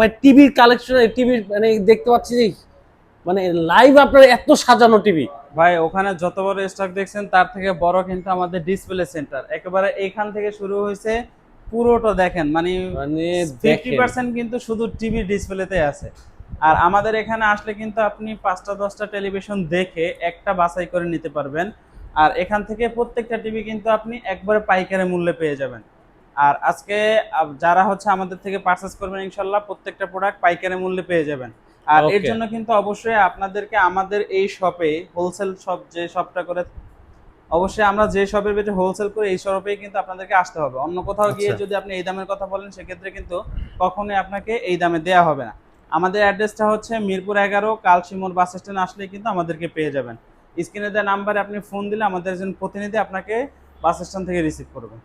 ভাই টিভির collection TV মানে দেখতে পাচ্ছি যে মানে লাইভ আপনার এত সাজানো টিভি ভাই ওখানে যত বড় স্টক দেখছেন তার থেকে বড় কিন্তু আমাদের ডিসপ্লে সেন্টার একেবারে এখান থেকে শুরু হয়েছে পুরোটা দেখেন মানে মানে ফিফটি দেখেন পার্সেন্ট কিন্তু শুধু টিভি ডিসপ্লেতে আছে। আর আমাদের এখানে আসলে কিন্তু আপনি পাঁচটা দশটা টেলিভিশন দেখে একটা বাছাই করে নিতে পারবেন। আর এখান থেকে প্রত্যেকটা টিভি কিন্তু আপনি একবারে পাইকারি মূল্যে পেয়ে যাবেন। আর আজকে যারা হচ্ছে আমাদের থেকে পারচেস করবেন ইনশাল্লাহ প্রত্যেকটা প্রোডাক্ট পাইকারি মূল্যে পেয়ে যাবেন। আর এর জন্য কিন্তু অবশ্যই আপনাদেরকে আমাদের এই শপে হোলসেল শপ যে শপটা করে অবশ্যই আমরা যে শপের ভিতরে হোলসেল করে এই শপেই কিন্তু আপনাদেরকে আসতে হবে। অন্য কোথাও গিয়ে আচ্ছা। যদি আপনি এই দামের কথা বলেন সেক্ষেত্রে কিন্তু কখনোই আপনাকে এই দামে দেওয়া হবে না। আমাদের অ্যাড্রেসটা হচ্ছে মিরপুর এগারো কালসিমোর বাস স্ট্যান্ড আসলে কিন্তু আমাদেরকে পেয়ে যাবেন। স্ক্রিনে দেওয়া নাম্বারে আপনি ফোন দিলে আমাদের একজন প্রতিনিধি আপনাকে বাস স্ট্যান্ড থেকে রিসিভ করবে।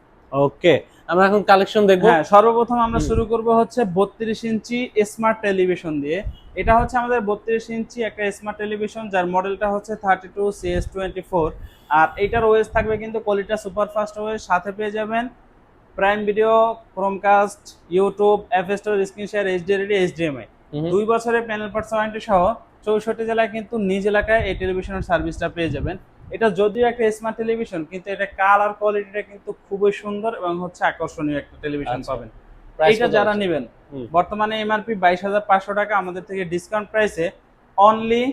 ওকে আমরা এখন কালেকশন দেখব। হ্যাঁ সর্বপ্রথম আমরা শুরু করব হচ্ছে বত্রিশ ইঞ্চি স্মার্ট টেলিভিশন দিয়ে। এটা হচ্ছে আমাদের বত্রিশ ইঞ্চি একটা স্মার্ট টেলিভিশন যার মডেলটা হচ্ছে thirty two CS twenty four আর এইটার ওয়েস থাকবে কিন্তু কোয়ালিটা সুপার ফাস্ট ওয়েস সাথে পেয়ে যাবেন Prime Video Chromecast YouTube F store screen share HD ready HDMI. দুই বছরের প্যানেল পার্টস ওয়ারেন্টি সহ চৌষট্টি জেলায় কিন্তু নিজ এলাকায় এই টেলিভিশনের সার্ভিসটা পেয়ে যাবেন। এটা যদিও একটা স্মার্ট টেলিভিশন কিন্তু এটা কালার কোয়ালিটিটা কিন্তু খুবই সুন্দর এবং হচ্ছে আকর্ষণীয় একটা টেলিভিশন আচ্ছা। পাবেন। কত যারা নেবেন বর্তমানে এমআরপি বাইশ হাজার পাঁচশো টাকা আমাদের থেকে ডিসকাউন্ট প্রাইসে অনলি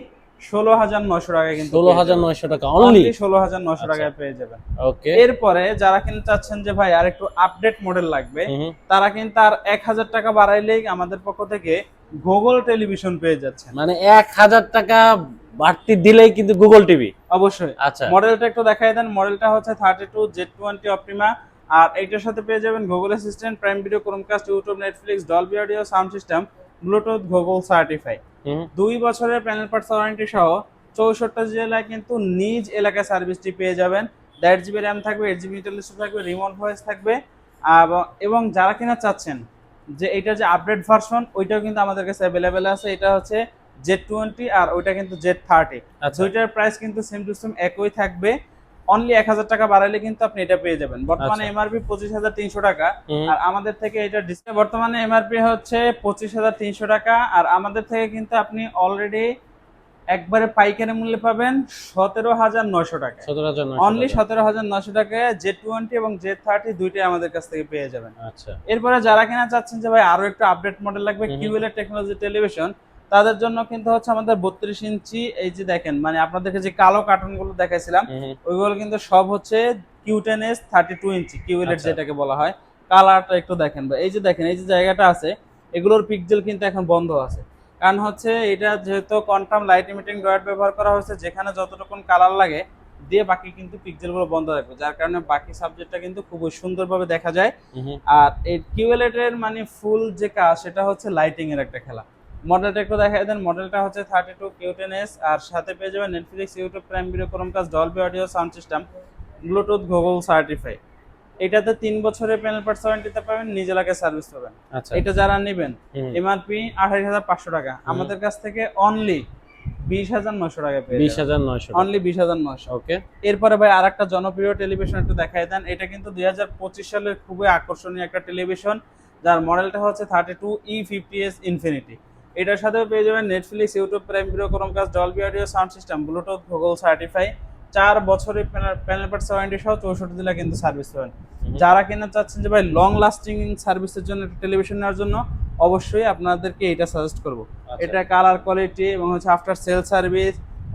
ষোলো হাজার নশো টাকা কিন্তু ষোলো হাজার নয়শো টাকা অনলি ষোলো হাজার নশো আচ্ছা। টাকায় পেয়ে যাবেন। ওকে এরপরে যারা কিন্তু চাচ্ছেন যে ভাই আর একটু আপডেট মডেল লাগবে তারা কিন্তু আর এক হাজার টাকা বাড়াইলেই আমাদের পক্ষ থেকে গুগল টেলিভিশন পেয়ে যাচ্ছেন। মানে এক হাজার টাকা বাড়তি দিলেই কিন্তু গুগল টিভি অবশ্যই। আচ্ছা। মডেলটা একটু দেখাই দেন। মডেলটা হচ্ছে thirty two Z twenty Optima আর এইটার সাথে পেয়ে যাবেন Google Assistant Prime Video Chromecast YouTube Netflix Dolby audio sound system Bluetooth Google certify দুই বছরের প্যানেল পার্টস ওয়ারেন্টি সহ চৌষট্টি জেলায় কিন্তু নিজ এলাকায় সার্ভিসটি পেয়ে যাবেন। দেড় জিবি র্যাম থাকবে এইট জিবি ইন্টারনেট থাকবে রিমোট ভয়েস থাকবে। এবং যারা কিনা চাচ্ছেন যে এটা যে আপডেট ভার্সন ওইটাও কিন্তু আমাদের কাছে অ্যাভেলেবেল আছে। এটা হচ্ছে জেড টোয়েন্টি আর ওইটা কিন্তু জেড থার্টি আচ্ছা। দুইটার প্রাইস কিন্তু সেম টু সেম একই থাকবে। অনলি এক হাজার টাকা বাড়াইলে কিন্তু আপনি এটা পেয়ে যাবেন। বর্তমানে আচ্ছা। এমআরপি পঁচিশ হাজার তিনশো টাকা। আর আমাদের থেকে এটা ডিসপ্লে বর্তমানে এমআরপি হচ্ছে পঁচিশ হাজার তিনশো টাকা। আর আমাদের থেকে কিন্তু আপনি অলরেডি একবারে পাইকারি মূল্যে পাবেন সতেরো হাজার নয়শো টাকা। অনলি সতেরো হাজার নয়শো টাকায় জে টোয়েন্টি এবং জে থার্টি দুইটাই আমাদের কাছ থেকে পেয়ে যাবেন। আচ্ছা। এরপরে যারা কিনা চাচ্ছেন যে ভাই আরও একটু আপডেট মডেল লাগবে হুম। টেকনোলজি টেলিভিশন তাদের জন্য কিন্তু হচ্ছে আমাদের বত্রিশ ইঞ্চি এই যে দেখেন মানে আপনাদেরকে যে কালো কার্টুনগুলো দেখাইছিলাম। ওইগুলো কিন্তু সব হচ্ছে Q ten S thirty two inch QL আচ্ছা। যেটাকে বলা হয় কালারটা একটু দেখেন বা এই যে দেখেন এই যে জায়গাটা আছে এগুলোর পিকজেল কিন্তু এখন বন্ধ আছে কারণ হচ্ছে এটা যেহেতু কোয়ান্টাম লাইট ইমিটিং ডয়েট ব্যবহার করা হয়েছে যেখানে যতটুকুন কালার লাগে দিয়ে বাকি কিন্তু পিকজেলগুলো বন্ধ রাখবে যার কারণে বাকি সাবজেক্টটা কিন্তু খুবই সুন্দরভাবে দেখা যায়। আর এই কিউএলএট এর মানে ফুল যে কাজ সেটা হচ্ছে লাইটিং এর একটা খেলা মডেলটা একটু দেখাই দেন। মডেলটা হচ্ছে thirty two Q ten S আর সাথে পেয়ে যাবেন Netflix YouTube Prime Video Chromecast Dolby audio sound system Bluetooth Google certify এটাতে তিন বছরের প্যানেল পার্টস ওয়ারেন্টিতে পাবেন নিজ এলাকায় সার্ভিস পাবেন। আচ্ছা। এটা যারা নেবেন এমআরপি আঠাইশ হাজার পাঁচশো টাকা। আমাদের কাছ থেকে অনলি বিশ হাজার নশো টাকা পেয়ে বিশ হাজার নয়শো অনলি বিশ হাজার নশো ওকে এরপরে ভাই আর একটা জনপ্রিয় টেলিভিশন একটু দেখাই দেন। এটা কিন্তু দুই হাজার পঁচিশ সালের খুবই আকর্ষণীয় একটা টেলিভিশন যার মডেলটা হচ্ছে thirty two E fifty S Infinity এটার সাথেও পেয়ে যাবেন Netflix YouTube Prime Video Chromecast Dolby audio sound system Bluetooth Google certify চার বছরের প্যানেল পার্টস ওয়ারেন্টি সহ চৌষট্টি জেলা কিন্তু সার্ভিস পাবেন। যারা কিনা চাচ্ছেন যে ভাই লং লাস্টিং সার্ভিসের জন্য একটা টেলিভিশন নেওয়ার জন্য অবশ্যই আপনাদেরকে এটা সাজেস্ট করব। আচ্ছা। এটা কালার কোয়ালিটি এবং হচ্ছে after sale service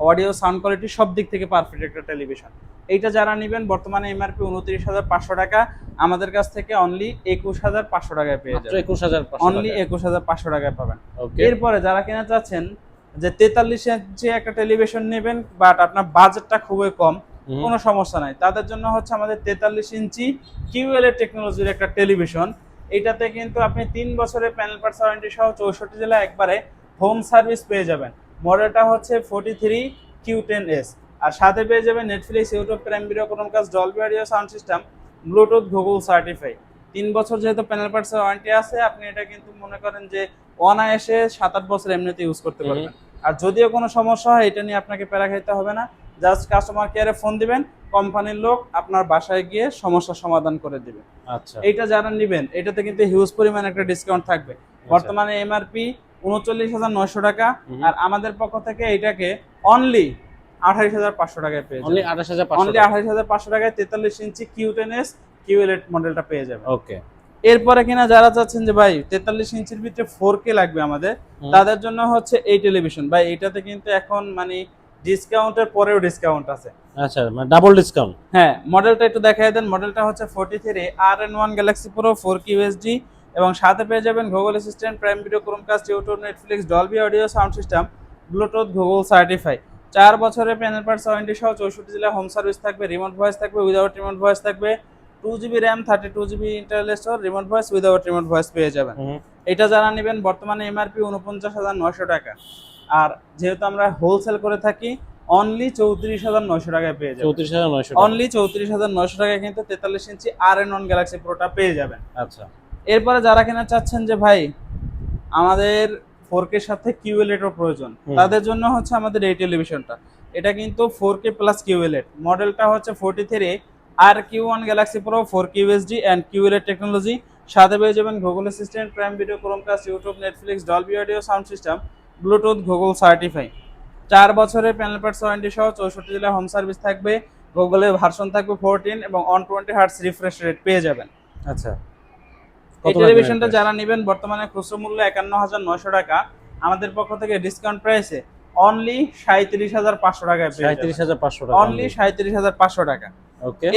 audio sound quality সব দিক থেকে পারফেক্ট একটা টেলিভিশন এইটা যারা নেবেন বর্তমানে এমআরপি উনত্রিশ হাজার পাঁচশো টাকা। আমাদের কাছ থেকে অনলি একুশ হাজার পাঁচশো টাকায় পেয়ে যাবেন। একুশ হাজার অনলি একুশ হাজার পাঁচশো টাকায় পাবেন। এরপরে যারা কিনা চাচ্ছেন যে তেতাল্লিশ ইঞ্চি একটা টেলিভিশন নেবেন বাট আপনার বাজেটটা খুবই কম। কোনো সমস্যা নাই। তাদের জন্য হচ্ছে আমাদের তেতাল্লিশ ইঞ্চি কিউএলএ টেকনোলজির একটা টেলিভিশন এটাতে কিন্তু আপনি তিন বছরের প্যানেল পার্টস ওয়ারেন্টি সহ চৌষট্টি জেলা একবারে হোম সার্ভিস পেয়ে যাবেন। মডেলটা হচ্ছে forty three Q ten S আর সাথে পেয়ে যাবেন Netflix YouTube Prime Video Chromecast Dolby audio sound system Bluetooth Google certify তিন বছর যেহেতু প্যানেল পার্টস ওয়ারেন্টি আছে আপনি এটা কিন্তু মনে করেন যে অনায়াসে সাত আট বছর এমনিতে ইউজ করতে পারবেন। আর যদিও কোনো সমস্যা হয় এটা নিয়ে আপনাকে প্যারা খাইতে হবে না। জাস্ট কাস্টমার কেয়ারে ফোন দিবেন কোম্পানির লোক আপনার বাসায় গিয়ে সমস্যার সমাধান করে দিবে। আচ্ছা। এটা যারা নেবেন এটাতে কিন্তু হিউজ পরিমাণ একটা ডিসকাউন্ট থাকবে। বর্তমানে এমআরপি উনচল্লিশ হাজার নয়শো টাকা। আর আমাদের পক্ষ থেকে এটাকে অনলি আঠাইশ হাজার পাঁচশো টাকায় পেয়ে যাবেন। আঠাশ হাজার অনলি আঠাইশ হাজার পাঁচশো টাকায় তেতাল্লিশ inch Q ten S QLED মডেলটা পেয়ে যাবেন। ওকে এরপরে কিনা যারা চাচ্ছেন যে ভাই তেতাল্লিশ ইঞ্চির ভিতরে ফোর কে লাগবে আমাদের তাদের জন্য হচ্ছে এই টেলিভিশন ভাই এটাতে কিন্তু এখন মানে ডিসকাউন্টের পরেও ডিসকাউন্ট আছে। আচ্ছা মানে ডাবল ডিসকাউন্ট হ্যাঁ মডেলটা একটু দেখাই দেন। মডেলটা হচ্ছে forty three R N one Galaxy Pro four QSD এবং সাথে পেয়ে যাবেন Google Assistant Prime Video Chromecast YouTube Netflix Dolby audio sound system Bluetooth Google certify চার বছরের প্যানেল পার্টস ওয়ারেন্টি সহ চৌষট্টি জেলা হোম সার্ভিস থাকবে রিমোট ভয়েস থাকবে উইদাউট রিমোট ভয়েস থাকবে। Two GB RAM thirty two GB internet সহ remote voice without remote voice পেয়ে যাবেন। এটা যারা নেবেন বর্তমানে এমআরপি উনপঞ্চাশ হাজার নয়শো টাকা। আর যেহেতু আমরা হোলসেল করে থাকি অনলি চৌত্রিশ হাজার নয়শো টাকায় পেয়ে যাবেন। চৌত্রিশ হাজার অনলি চৌত্রিশ হাজার নয়শো টাকায় কিন্তু তেতাল্লিশ inch R N one Galaxy প্রোটা পেয়ে যাবেন। আচ্ছা। এরপরে যারা কিনা চাচ্ছেন যে ভাই আমাদের ফোর কে সাথে কিউএলএটও প্রয়োজন। তাদের জন্য হচ্ছে আমাদের এই টেলিভিশনটা। এটা কিন্তু ফোর কে প্লাস কিউএলএট মডেলটা হচ্ছে forty three R Q one Galaxy Pro four QSD and QLED technology সাথে পেয়ে যাবেন Google Assistant Prime Video Chromecast YouTube Netflix Dolby audio sound system Bluetooth Google certify চার বছরের প্যানেল পার্টস ওয়ারেন্টি সহ চৌষট্টি জেলায় হোম সার্ভিস থাকবে। গুগলের ভার্সন থাকবে ফোরটিন এবং one twenty hertz refresh rate পেয়ে যাবেন। আচ্ছা। এই টেলিভিশনটা যারা নেবেন বর্তমানে খুচরো মূল্য একান্ন হাজার নয়শো টাকা। আমাদের পক্ষ থেকে ডিসকাউন্ট প্রাইসে অনলি সাঁত্রিশ হাজার পাঁচশো টাকায় সাঁত্রিশ হাজার পাঁচশো টাকা অনলি সাঁত্রিশ হাজার পাঁচশো টাকা।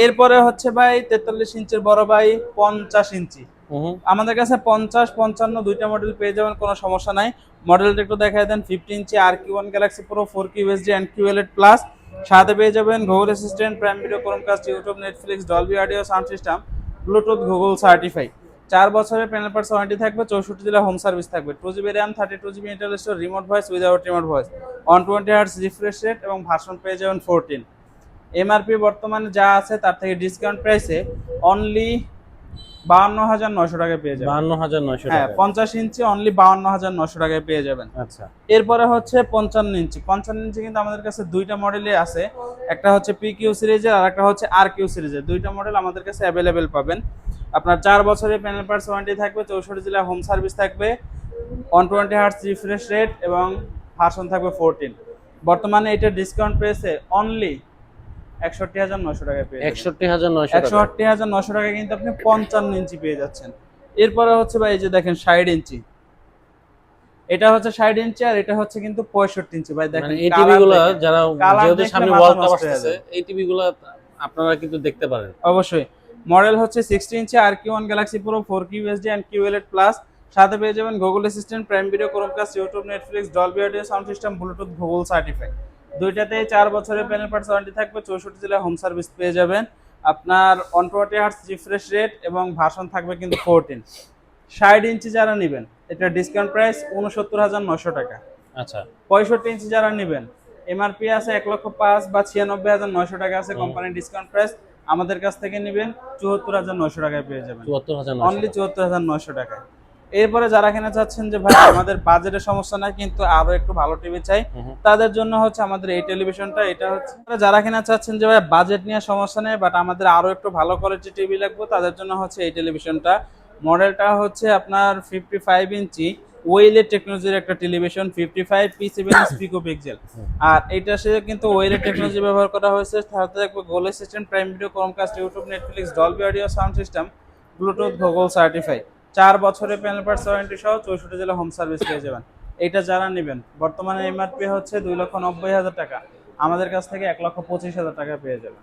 এরপরে হচ্ছে ভাই তেতাল্লিশ ইঞ্চির বড় ভাই পঞ্চাশ ইঞ্চি। আমাদের কাছে পঞ্চাশ পঞ্চান্ন দুইটা মডেল পেয়ে যাবেন কোনো সমস্যা নাই। মডেলটা একটু দেখাই দেন fifty inch R Q one Galaxy Pro four Q SD and QLED plus সাথে পেয়ে যাবেন Google Assistant Prime Video Chromecast YouTube Netflix Dolby audio sound system Bluetooth Google certify চার বছরের প্যানেল পার্টস ওয়ারেন্টি থাকবে চৌষট্টি জেলা হোম সার্ভিস থাকবে। Two GB RAM thirty two GB ইন্টারনেস্টোর remote voice without remote voice one twenty hertz refresh rate এবং version পেয়ে যাবেন fourteen MRP বর্তমানে যা আছে তার থেকে ডিসকাউন্ট প্রাইসে অনলি বাহান্ন হাজার নশো টাকায় পেয়ে যাবেন। বাহান্ন হাজার নয়শো হ্যাঁ টাকা পঞ্চাশ ইঞ্চি অনলি বাউন্ন হাজার নশো টাকায় পেয়ে যাবেন। আচ্ছা। এরপরে হচ্ছে পঞ্চান্ন ইঞ্চি। পঞ্চান্ন ইঞ্চি কিন্তু আমাদের কাছে দুইটা মডেলই আছে। একটা হচ্ছে পি কিউ সিরিজের আর একটা হচ্ছে আর কিউ সিরিজের দুইটা মডেল আমাদের কাছে অ্যাভেলেবেল পাবেন। আপনার চার বছরের প্যানেল পার্টস ওয়ারেন্টি থাকবে চৌষট্টি জেলা হোম সার্ভিস থাকবে one twenty hertz refresh rate এবং ভার্সন থাকবে ফোরটিন বর্তমানে এটা ডিসকাউন্ট পেয়েছে অনলি একষট্টি হাজার নশো টাকায় পেয়ে একষট্টি হাজার নয়শো টাকা। একষট্টি হাজার টাকা কিন্তু আপনি পঞ্চান্ন ইঞ্চি পেয়ে যাচ্ছেন। এরপরে হচ্ছে ভাই এই যে দেখেন ষাট ইঞ্চি। এটা হচ্ছে ষাট ইঞ্চি আর এটা হচ্ছে কিন্তু পঁয়ষট্টি ইঞ্চি। ভাই দেখেন মানে এই টিভি গুলো যারা যেহেতু সামনে এই টিভি গুলো আপনারা কিন্তু দেখতে পারেন। অবশ্যই। মডেল হচ্ছে sixty inch R Q one Galaxy Pro four Q SD and Q QLED plus সাথে পেয়ে যাবেন Google Assistant Prime Video Chromecast YouTube Netflix Dolby audio sound system Bluetooth Google certify দুইটাতেই চার বছরের প্যানেল পার্টস ওয়ারেন্টি থাকবে চৌষট্টি জেলায় home service পেয়ে যাবেন। আপনার one twenty hertz refresh rate এবং ভাষণ থাকবে কিন্তু ফোরটিন ষাট ইঞ্চি যারা নেবেন এটা ডিসকাউন্ট প্রাইস উনসত্তর হাজার নশো টাকা। আচ্ছা। পঁয়ষট্টি ইঞ্চি যারা নেবেন এমআরপি আছে এক লক্ষ পাঁচ বা ছিয়ানব্বই হাজার নয়শো টাকা আছে কোম্পানির ডিসকাউন্ট প্রাইস আমাদের কাছ থেকে নেবেন চুয়াত্তর হাজার নয়শো টাকায় পেয়ে যাবেন। চুয়াত্তর হাজার অনলি চুয়াত্তর হাজার নয়শো টাকায়। এরপরে যারা কিনা চাচ্ছেন যে ভাই আমাদের বাজেটের সমস্যা নাই কিন্তু আরও একটু ভালো টিভি চাই তাদের জন্য হচ্ছে আমাদের এই টেলিভিশনটা এটা হচ্ছে যারা কিনা চাচ্ছেন যে ভাই বাজেট নিয়ে সমস্যা নেই বাট আমাদের আরও একটু ভালো কোয়ালিটি টিভি লাগবে তাদের জন্য হচ্ছে এই টেলিভিশনটা মডেলটা হচ্ছে আপনার ফিফটি ফাইভ ইঞ্চি ওয়েলের টেকনোলজির একটা television fifty five P seven pico pixel আর এটা সে কিন্তু ওয়েলের টেকনোলজি ব্যবহার করা হয়েছে। সাথে থাকবে গোল system Prime Video Chromecast YouTube Netflix Dolby audio sound system Bluetooth Google certify চার বছরের প্যানেল পার্টস ওয়ারেন্টি সহ চৌষট্টি জেলা হোম সার্ভিস পেয়ে যাবেন। এটা যারা নেবেন বর্তমানে এমআরপি হচ্ছে দুই লক্ষ নব্বই হাজার টাকা। আমাদের কাছ থেকে এক লক্ষ পঁচিশ হাজার টাকা পেয়ে যাবেন।